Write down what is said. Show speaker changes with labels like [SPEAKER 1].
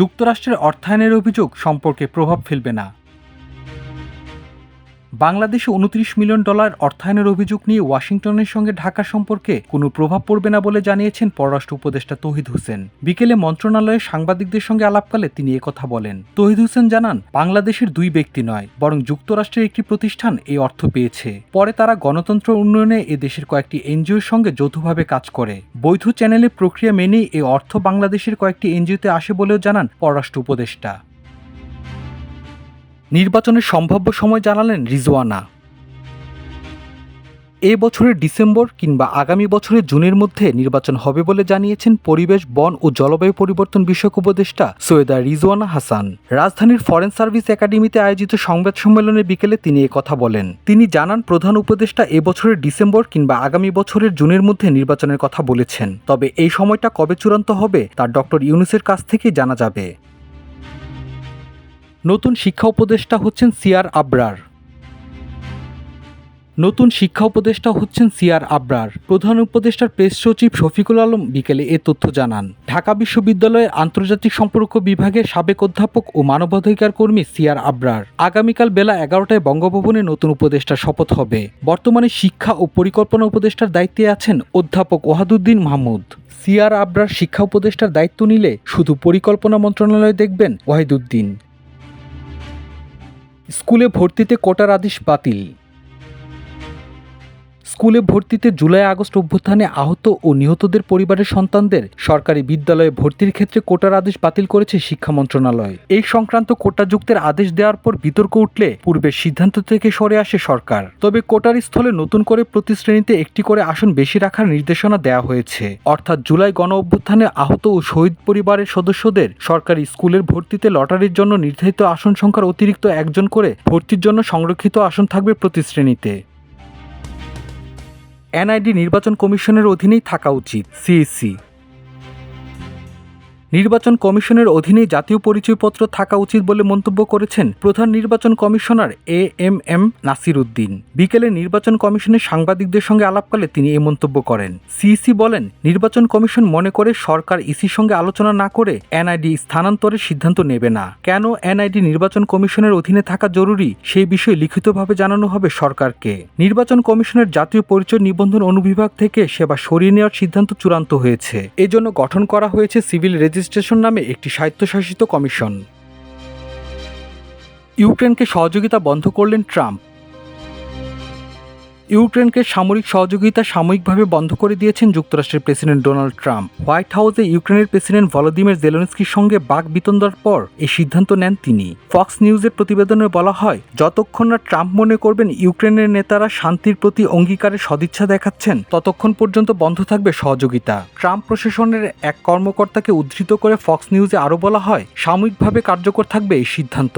[SPEAKER 1] যুক্তরাষ্ট্রের অর্থায়নের অভিযোগ সম্পর্কে প্রভাব ফেলবে না বাংলাদেশে উনত্রিশ মিলিয়ন ডলার অর্থায়নের অভিযোগ নিয়ে ওয়াশিংটনের সঙ্গে ঢাকা সম্পর্কে কোনো প্রভাব পড়বে না বলে জানিয়েছেন পররাষ্ট্র উপদেষ্টা তহিদ হোসেন বিকেলে মন্ত্রণালয়ে সাংবাদিকদের সঙ্গে আলাপকালে তিনি একথা বলেন তহিদ হোসেন জানান বাংলাদেশের দুই ব্যক্তি নয় বরং যুক্তরাষ্ট্রের একটি প্রতিষ্ঠান এই অর্থ পেয়েছে পরে তারা গণতন্ত্র উন্নয়নে এ দেশের কয়েকটি এনজিওর সঙ্গে যৌথভাবে কাজ করে বৈধ চ্যানেলে প্রক্রিয়া মেনেই এই অর্থ বাংলাদেশের কয়েকটি এনজিওতে আসে বলেও জানান পররাষ্ট্র উপদেষ্টা
[SPEAKER 2] নির্বাচনের সম্ভাব্য সময় জানালেন রিজওয়ানা এ বছরের ডিসেম্বর কিংবা আগামী বছরের জুনের মধ্যে নির্বাচন হবে বলে জানিয়েছেন পরিবেশ বন ও জলবায়ু পরিবর্তন বিষয়ক উপদেষ্টা সৈয়দা রিজওয়ানা হাসান রাজধানীর ফরেন সার্ভিস একাডেমিতে আয়োজিত সংবাদ সম্মেলনে বিকেলে তিনি কথা বলেন তিনি জানান প্রধান উপদেষ্টা এ বছরের ডিসেম্বর কিংবা আগামী বছরের জুনের মধ্যে নির্বাচনের কথা বলেছেন তবে এই সময়টা কবে চূড়ান্ত হবে তা ডক্টর ইউনুসের কাছ থেকে জানা যাবে
[SPEAKER 3] নতুন শিক্ষা উপদেষ্টা হচ্ছেন সিয়ার আবরার নতুন শিক্ষা উপদেষ্টা হচ্ছেন সিয়ার আবরার প্রধান উপদেষ্টার প্রেস সচিব শফিকুল আলম বিকেলে এ তথ্য জানান ঢাকা বিশ্ববিদ্যালয়ের আন্তর্জাতিক সম্পর্ক বিভাগের সাবেক অধ্যাপক ও মানবাধিকার কর্মী সিয়ার আবরার আগামীকাল বেলা এগারোটায় বঙ্গভবনে নতুন উপদেষ্টার শপথ হবে বর্তমানে শিক্ষা ও পরিকল্পনা উপদেষ্টার দায়িত্বে আছেন অধ্যাপক ওয়াহাদুদ্দিন মাহমুদ সিয়ার আবরার শিক্ষা উপদেষ্টার দায়িত্ব নিলে শুধু পরিকল্পনা মন্ত্রণালয় দেখবেন ওয়াহিদুদ্দিন
[SPEAKER 4] স্কুলে ভর্তিতে কোটার আদেশ বাতিল স্কুলে ভর্তিতে জুলাই আগস্ট অভ্যুত্থানে আহত ও নিহতদের পরিবারের সন্তানদের সরকারি বিদ্যালয়ে ভর্তির ক্ষেত্রে কোটার আদেশ বাতিল করেছে শিক্ষা মন্ত্রণালয় এই সংক্রান্ত কোটা যুক্তের আদেশ দেওয়ার পর বিতর্ক উঠলে পূর্বের সিদ্ধান্ত থেকে সরে আসে সরকার তবে কোটার স্থলে নতুন করে প্রতি শ্রেণীতে একটি করে আসন বেশি রাখার নির্দেশনা দেওয়া হয়েছে অর্থাৎ জুলাই গণ অভ্যুত্থানে আহত ও শহীদ পরিবারের সদস্যদের সরকারি স্কুলের ভর্তিতে লটারির জন্য নির্ধারিত আসন সংখ্যার অতিরিক্ত একজন করে ভর্তির জন্য সংরক্ষিত আসন থাকবে প্রতি শ্রেণীতে
[SPEAKER 5] এনআইডি নির্বাচন কমিশনের অধীনেই থাকা উচিত সিএসি নির্বাচন কমিশনের অধীনে জাতীয় পরিচয়পত্র থাকা উচিত বলে মন্তব্য করেছেন প্রধান নির্বাচন commissioner A M M Nasir Uddin বিকেলে নির্বাচন কমিশনের সাংবাদিকদের সঙ্গে আলাপকালে তিনি এ মন্তব্য করেন সিইসি বলেন নির্বাচন কমিশন মনে করে সরকার ইসির সঙ্গে আলোচনা না করে এনআইডি স্থানান্তরের সিদ্ধান্ত নেবে না কেন এনআইডি নির্বাচন কমিশনের অধীনে থাকা জরুরি সেই বিষয়ে লিখিতভাবে জানানো হবে সরকারকে নির্বাচন কমিশনের জাতীয় পরিচয় নিবন্ধন অনুবিভাগ থেকে সেবা সরিয়ে নেওয়ার সিদ্ধান্ত চূড়ান্ত হয়েছে এজন্য গঠন করা হয়েছে সিভিল রেজিস্ট্রেশন অ্যাডমিনিস্ট্রেশন নামে একটি স্বায়ত্তশাসিত কমিশন
[SPEAKER 6] ইউক্রেনকে সহযোগিতা বন্ধ করলেন ট্রাম্প ইউক্রেনকে সামরিক সহযোগিতা সাময়িকভাবে বন্ধ করে দিয়েছেন যুক্তরাষ্ট্রের প্রেসিডেন্ট ডোনাল্ড ট্রাম্প হোয়াইট হাউসে ইউক্রেনের প্রেসিডেন্ট ভলোদিমির জেলেনস্কির সঙ্গে বাক বিতন্দার পর এই সিদ্ধান্ত নেন তিনি ফক্স নিউজের প্রতিবেদনে বলা হয় যতক্ষণ না ট্রাম্প মনে করবেন ইউক্রেনের নেতারা শান্তির প্রতি অঙ্গীকারে সদিচ্ছা দেখাচ্ছেন ততক্ষণ পর্যন্ত বন্ধ থাকবে সহযোগিতা ট্রাম্প প্রশাসনের এক কর্মকর্তাকে উদ্ধৃত করে ফক্স নিউজে আরও বলা হয় সাময়িকভাবে কার্যকর থাকবে এই সিদ্ধান্ত